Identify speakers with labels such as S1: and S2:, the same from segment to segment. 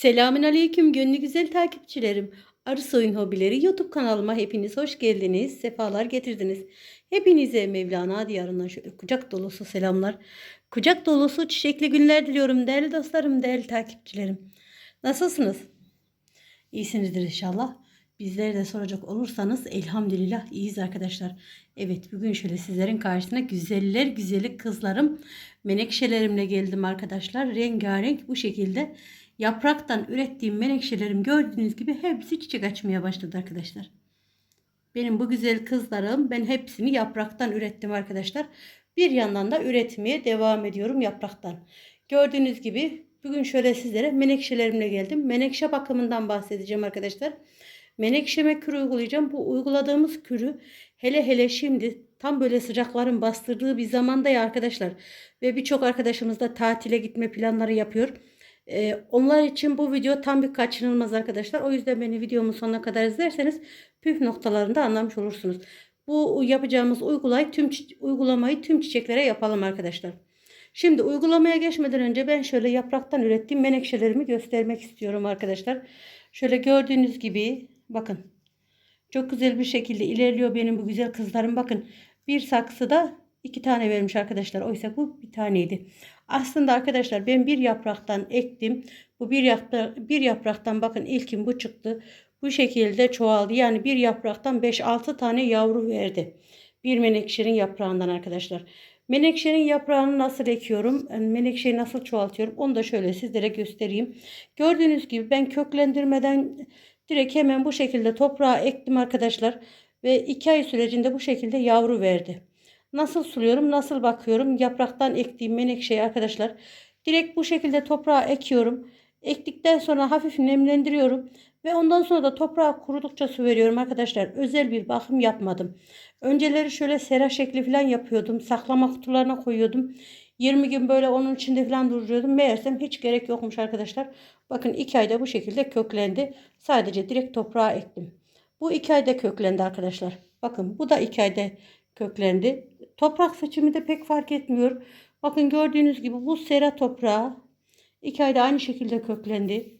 S1: Selamün Aleyküm gönlü güzel takipçilerim. Arı Soyun Hobileri YouTube kanalıma hepiniz hoş geldiniz. Sefalar getirdiniz. Hepinize Mevlana diyarından şöyle kucak dolusu selamlar. Kucak dolusu çiçekli günler diliyorum değerli dostlarım, değerli takipçilerim. Nasılsınız? İyisinizdir inşallah. Bizleri de soracak olursanız elhamdülillah iyiyiz arkadaşlar. Evet bugün şöyle sizlerin karşısına güzeller güzeli kızlarım menekşelerimle geldim arkadaşlar. Rengarenk bu şekilde yapraktan ürettiğim menekşelerim gördüğünüz gibi hepsi çiçek açmaya başladı arkadaşlar. Benim bu güzel kızlarım ben hepsini yapraktan ürettim arkadaşlar. Bir yandan da üretmeye devam ediyorum yapraktan. Gördüğünüz gibi bugün şöyle sizlere menekşelerimle geldim. Menekşe bakımından bahsedeceğim arkadaşlar. Menekşeme kürü uygulayacağım. Bu uyguladığımız kürü hele hele şimdi tam böyle sıcakların bastırdığı bir zamanda ya arkadaşlar. Ve birçok arkadaşımız da tatile gitme planları yapıyor. Ee, onlar için bu video tam bir kaçınılmaz arkadaşlar. O yüzden beni videomun sonuna kadar izlerseniz püf noktalarında anlamış olursunuz. Bu yapacağımız uygulayı tüm uygulamayı tüm çiçeklere yapalım arkadaşlar. Şimdi uygulamaya geçmeden önce ben şöyle yapraktan ürettiğim menekşelerimi göstermek istiyorum arkadaşlar. Şöyle gördüğünüz gibi bakın. Çok güzel bir şekilde ilerliyor benim bu güzel kızlarım. Bakın bir saksıda iki tane vermiş arkadaşlar. Oysa bu bir taneydi. Aslında arkadaşlar ben bir yapraktan ektim. Bu bir, yapra bir yapraktan bakın ilkim bu çıktı. Bu şekilde çoğaldı. Yani bir yapraktan 5-6 tane yavru verdi. Bir menekşenin yaprağından arkadaşlar. Menekşenin yaprağını nasıl ekiyorum? Menekşeyi nasıl çoğaltıyorum? Onu da şöyle sizlere göstereyim. Gördüğünüz gibi ben köklendirmeden direkt hemen bu şekilde toprağa ektim arkadaşlar. Ve 2 ay sürecinde bu şekilde yavru verdi. Nasıl suluyorum? Nasıl bakıyorum? Yapraktan ektiğim menekşeyi arkadaşlar. Direkt bu şekilde toprağa ekiyorum. Ektikten sonra hafif nemlendiriyorum. Ve ondan sonra da toprağa kurudukça su veriyorum arkadaşlar. Özel bir bakım yapmadım. Önceleri şöyle sera şekli falan yapıyordum. Saklama kutularına koyuyordum. 20 gün böyle onun içinde falan duruyordum. Meğersem hiç gerek yokmuş arkadaşlar. Bakın 2 ayda bu şekilde köklendi. Sadece direkt toprağa ektim. Bu 2 ayda köklendi arkadaşlar. Bakın bu da 2 ayda köklendi. Toprak seçimi de pek fark etmiyor. Bakın gördüğünüz gibi bu sera toprağı 2 ayda aynı şekilde köklendi.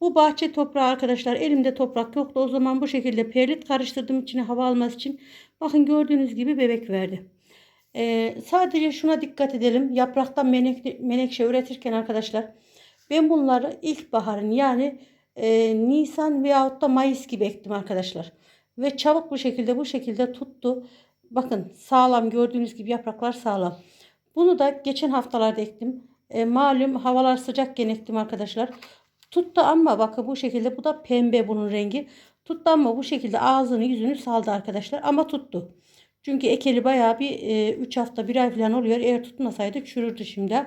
S1: Bu bahçe toprağı arkadaşlar elimde toprak yoktu. O zaman bu şekilde perlit karıştırdım içine hava alması için. Bakın gördüğünüz gibi bebek verdi. Ee, sadece şuna dikkat edelim. Yapraktan menek, menekşe üretirken arkadaşlar ben bunları ilkbaharın yani e, Nisan veyahut da Mayıs gibi ektim arkadaşlar. Ve çabuk bu şekilde bu şekilde tuttu. Bakın sağlam gördüğünüz gibi yapraklar sağlam. Bunu da geçen haftalarda ektim. E, malum havalar sıcakken ektim arkadaşlar. Tuttu ama bakın bu şekilde bu da pembe bunun rengi. Tuttu ama bu şekilde ağzını yüzünü saldı arkadaşlar ama tuttu. Çünkü ekeli bayağı bir 3 e, hafta 1 ay falan oluyor. Eğer tutmasaydı çürürdü şimdi.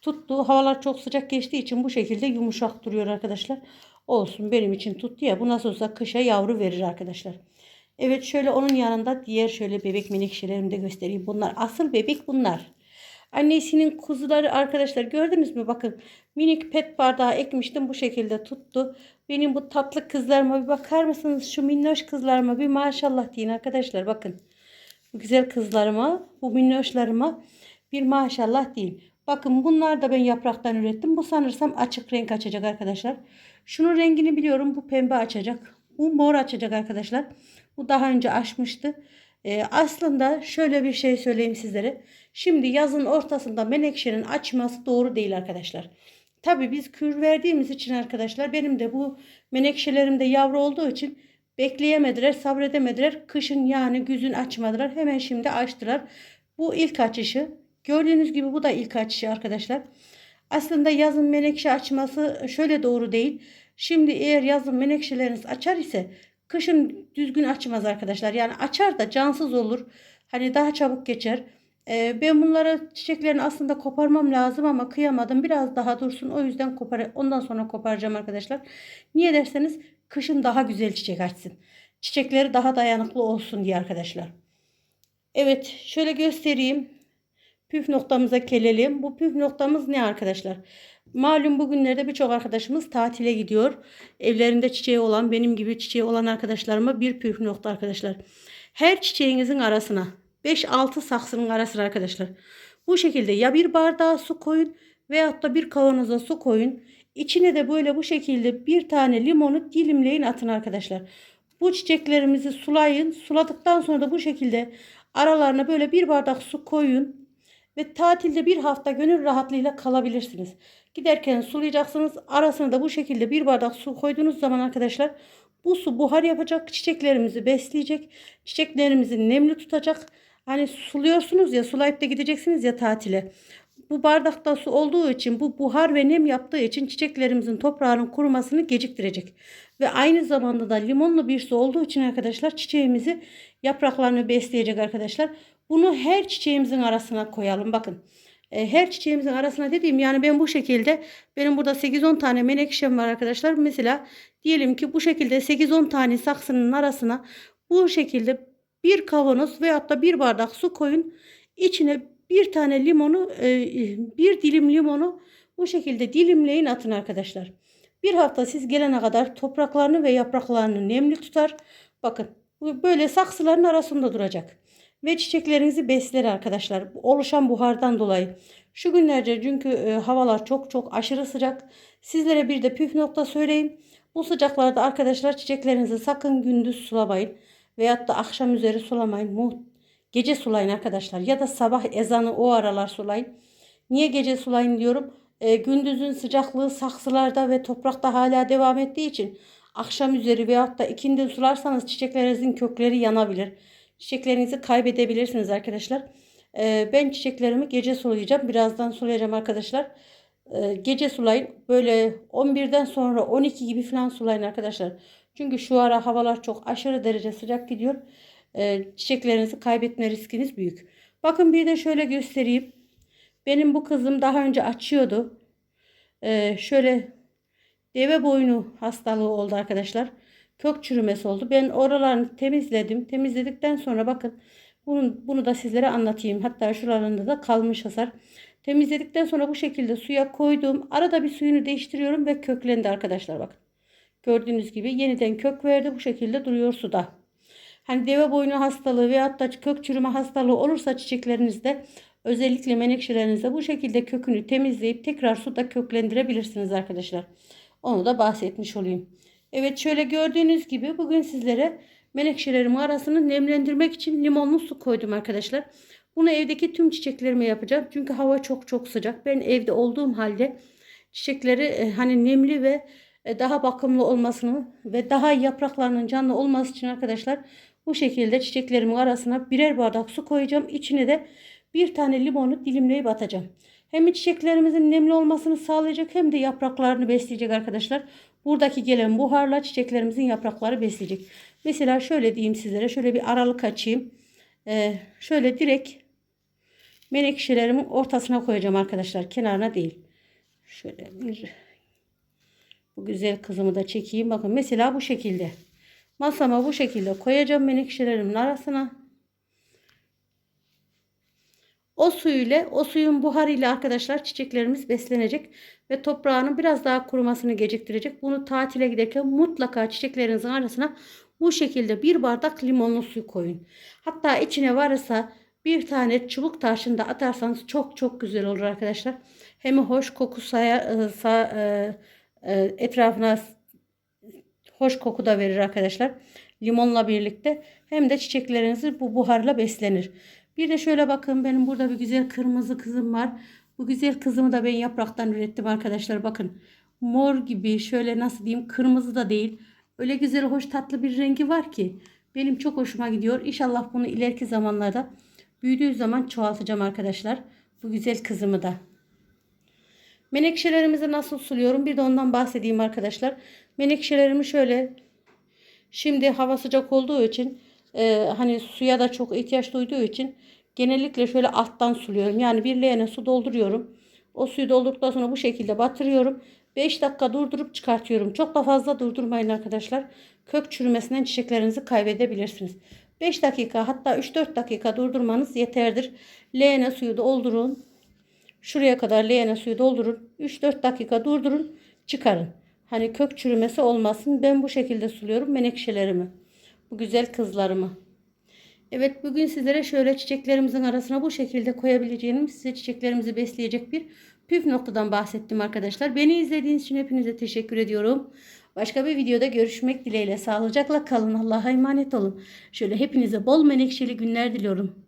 S1: Tuttu. Havalar çok sıcak geçtiği için bu şekilde yumuşak duruyor arkadaşlar. Olsun benim için tuttu ya. Bu nasıl olsa kışa yavru verir arkadaşlar. Evet şöyle onun yanında diğer şöyle bebek menekşelerimi de göstereyim. Bunlar asıl bebek bunlar. Annesinin kuzuları arkadaşlar gördünüz mü? Bakın minik pet bardağı ekmiştim bu şekilde tuttu. Benim bu tatlı kızlarıma bir bakar mısınız? Şu minnoş kızlarıma bir maşallah deyin arkadaşlar bakın. Bu güzel kızlarıma bu minnoşlarıma bir maşallah deyin. Bakın bunlar da ben yapraktan ürettim. Bu sanırsam açık renk açacak arkadaşlar. Şunun rengini biliyorum. Bu pembe açacak. Bu mor açacak arkadaşlar. Bu daha önce açmıştı. Ee, aslında şöyle bir şey söyleyeyim sizlere. Şimdi yazın ortasında menekşenin açması doğru değil arkadaşlar. Tabi biz kür verdiğimiz için arkadaşlar benim de bu menekşelerimde yavru olduğu için bekleyemediler, sabredemediler. Kışın yani güzün açmadılar. Hemen şimdi açtılar. Bu ilk açışı. Gördüğünüz gibi bu da ilk açışı arkadaşlar. Aslında yazın menekşe açması şöyle doğru değil. Şimdi eğer yazın menekşeleriniz açar ise kışın düzgün açmaz arkadaşlar. Yani açar da cansız olur. Hani daha çabuk geçer. Ee, ben bunları çiçeklerini aslında koparmam lazım ama kıyamadım. Biraz daha dursun. O yüzden kopar ondan sonra koparacağım arkadaşlar. Niye derseniz kışın daha güzel çiçek açsın. Çiçekleri daha dayanıklı olsun diye arkadaşlar. Evet şöyle göstereyim. Püf noktamıza gelelim. Bu püf noktamız ne arkadaşlar? Malum bugünlerde birçok arkadaşımız tatile gidiyor. Evlerinde çiçeği olan benim gibi çiçeği olan arkadaşlarıma bir püf nokta arkadaşlar. Her çiçeğinizin arasına 5-6 saksının arasına arkadaşlar. Bu şekilde ya bir bardağa su koyun veyahut da bir kavanoza su koyun. İçine de böyle bu şekilde bir tane limonu dilimleyin atın arkadaşlar. Bu çiçeklerimizi sulayın. Suladıktan sonra da bu şekilde aralarına böyle bir bardak su koyun. Ve tatilde bir hafta gönül rahatlığıyla kalabilirsiniz. Giderken sulayacaksınız. Arasına da bu şekilde bir bardak su koyduğunuz zaman arkadaşlar bu su buhar yapacak. Çiçeklerimizi besleyecek. Çiçeklerimizi nemli tutacak. Hani suluyorsunuz ya sulayıp da gideceksiniz ya tatile. Bu bardakta su olduğu için bu buhar ve nem yaptığı için çiçeklerimizin toprağının kurumasını geciktirecek. Ve aynı zamanda da limonlu bir su olduğu için arkadaşlar çiçeğimizi yapraklarını besleyecek arkadaşlar. Bunu her çiçeğimizin arasına koyalım. Bakın e, her çiçeğimizin arasına dediğim yani ben bu şekilde benim burada 8-10 tane menekşem var arkadaşlar. Mesela diyelim ki bu şekilde 8-10 tane saksının arasına bu şekilde bir kavanoz veyahut da bir bardak su koyun. İçine bir tane limonu e, bir dilim limonu bu şekilde dilimleyin atın arkadaşlar. Bir hafta siz gelene kadar topraklarını ve yapraklarını nemli tutar. Bakın böyle saksıların arasında duracak. Ve çiçeklerinizi besler arkadaşlar. Oluşan buhardan dolayı. Şu günlerce çünkü e, havalar çok çok aşırı sıcak. Sizlere bir de püf nokta söyleyeyim. Bu sıcaklarda arkadaşlar çiçeklerinizi sakın gündüz sulamayın. Veyahut da akşam üzeri sulamayın. Mu gece sulayın arkadaşlar. Ya da sabah ezanı o aralar sulayın. Niye gece sulayın diyorum. E, gündüzün sıcaklığı saksılarda ve toprakta hala devam ettiği için akşam üzeri veyahut da ikindi sularsanız çiçeklerinizin kökleri yanabilir. Çiçeklerinizi kaybedebilirsiniz arkadaşlar. Ee, ben çiçeklerimi gece sulayacağım. Birazdan sulayacağım arkadaşlar. Ee, gece sulayın. Böyle 11'den sonra 12 gibi falan sulayın arkadaşlar. Çünkü şu ara havalar çok aşırı derece sıcak gidiyor. Ee, çiçeklerinizi kaybetme riskiniz büyük. Bakın bir de şöyle göstereyim. Benim bu kızım daha önce açıyordu. şöyle deve boynu hastalığı oldu arkadaşlar kök çürümesi oldu. Ben oralarını temizledim. Temizledikten sonra bakın bunu, bunu da sizlere anlatayım. Hatta şuralarında da kalmış hasar. Temizledikten sonra bu şekilde suya koydum. Arada bir suyunu değiştiriyorum ve köklendi arkadaşlar bakın. Gördüğünüz gibi yeniden kök verdi. Bu şekilde duruyor suda. Hani deve boynu hastalığı veyahut da kök çürüme hastalığı olursa çiçeklerinizde özellikle menekşelerinizde bu şekilde kökünü temizleyip tekrar suda köklendirebilirsiniz arkadaşlar. Onu da bahsetmiş olayım. Evet şöyle gördüğünüz gibi bugün sizlere menekşelerimin arasını nemlendirmek için limonlu su koydum arkadaşlar. Bunu evdeki tüm çiçeklerime yapacağım. Çünkü hava çok çok sıcak. Ben evde olduğum halde çiçekleri e, hani nemli ve e, daha bakımlı olmasını ve daha yapraklarının canlı olması için arkadaşlar bu şekilde çiçeklerimin arasına birer bardak su koyacağım. İçine de bir tane limonu dilimleyip atacağım. Hem çiçeklerimizin nemli olmasını sağlayacak hem de yapraklarını besleyecek arkadaşlar. Buradaki gelen buharla çiçeklerimizin yaprakları besleyecek. Mesela şöyle diyeyim sizlere. Şöyle bir aralık açayım. Ee, şöyle direkt menekşelerimin ortasına koyacağım arkadaşlar. Kenarına değil. Şöyle bir bu güzel kızımı da çekeyim. Bakın mesela bu şekilde. Masama bu şekilde koyacağım menekşelerimin arasına. O su ile o suyun buharıyla arkadaşlar çiçeklerimiz beslenecek ve toprağının biraz daha kurumasını geciktirecek. Bunu tatile giderken mutlaka çiçeklerinizin arasına bu şekilde bir bardak limonlu su koyun. Hatta içine varsa bir tane çubuk taşında atarsanız çok çok güzel olur arkadaşlar. Hem hoş koku saya, e, sa, e, e, etrafına hoş koku da verir arkadaşlar. Limonla birlikte hem de çiçekleriniz bu buharla beslenir. Bir de şöyle bakın benim burada bir güzel kırmızı kızım var. Bu güzel kızımı da ben yapraktan ürettim arkadaşlar. Bakın mor gibi şöyle nasıl diyeyim kırmızı da değil. Öyle güzel hoş tatlı bir rengi var ki. Benim çok hoşuma gidiyor. İnşallah bunu ileriki zamanlarda büyüdüğü zaman çoğaltacağım arkadaşlar. Bu güzel kızımı da. Menekşelerimizi nasıl suluyorum? Bir de ondan bahsedeyim arkadaşlar. Menekşelerimi şöyle şimdi hava sıcak olduğu için e, hani suya da çok ihtiyaç duyduğu için genellikle şöyle alttan suluyorum. Yani bir leğene su dolduruyorum. O suyu doldurduktan sonra bu şekilde batırıyorum. 5 dakika durdurup çıkartıyorum. Çok da fazla durdurmayın arkadaşlar. Kök çürümesinden çiçeklerinizi kaybedebilirsiniz. 5 dakika hatta 3-4 dakika durdurmanız yeterdir. Leğene suyu doldurun. Şuraya kadar leğene suyu doldurun. 3-4 dakika durdurun. Çıkarın. Hani kök çürümesi olmasın. Ben bu şekilde suluyorum menekşelerimi bu güzel kızlarımı. Evet bugün sizlere şöyle çiçeklerimizin arasına bu şekilde koyabileceğim size çiçeklerimizi besleyecek bir püf noktadan bahsettim arkadaşlar. Beni izlediğiniz için hepinize teşekkür ediyorum. Başka bir videoda görüşmek dileğiyle. Sağlıcakla kalın. Allah'a emanet olun. Şöyle hepinize bol menekşeli günler diliyorum.